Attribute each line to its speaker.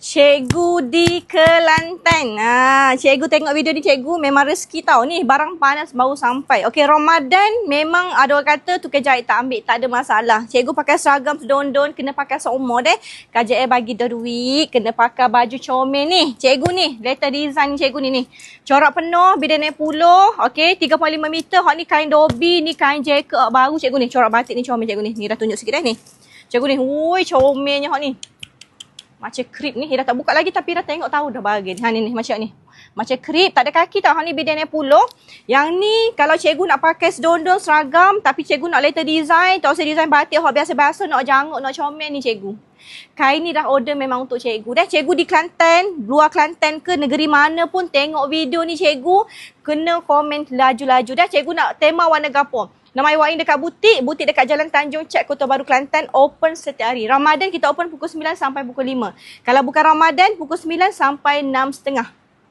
Speaker 1: Cikgu di Kelantan. Ha, cikgu tengok video ni cikgu memang rezeki tau. Ni barang panas baru sampai. Okey, Ramadan memang ada orang kata tu jahit tak ambil, tak ada masalah. Cikgu pakai seragam sedondon, kena pakai seumur deh. KJL bagi duit, kena pakai baju comel ni. Cikgu ni, letter design cikgu ni ni. Corak penuh, bidang naik puluh. Okey, 3.5 meter. Hak ni kain dobi, ni kain jacket baru cikgu ni. Corak batik ni comel cikgu ni. Ni dah tunjuk sikit dah ni. Cikgu ni, woi comelnya hak ni. Macam krip ni. Dia dah tak buka lagi tapi dah tengok tahu dah bargain. Ha ni ni macam ni. Macam krip. Tak ada kaki tau. Ha ni bidang puluh. Yang ni kalau cikgu nak pakai sedondon seragam tapi cikgu nak letter design. Tak usah design batik. Hak biasa-biasa nak janguk nak comel ni cikgu. Kain ni dah order memang untuk cikgu. Dah cikgu di Kelantan, luar Kelantan ke negeri mana pun tengok video ni cikgu. Kena komen laju-laju. Dah cikgu nak tema warna gapur. Nama Iwak dekat butik, butik dekat Jalan Tanjung Cek Kota Baru Kelantan open setiap hari. Ramadan kita open pukul 9 sampai pukul 5. Kalau bukan Ramadan pukul 9 sampai 6.30.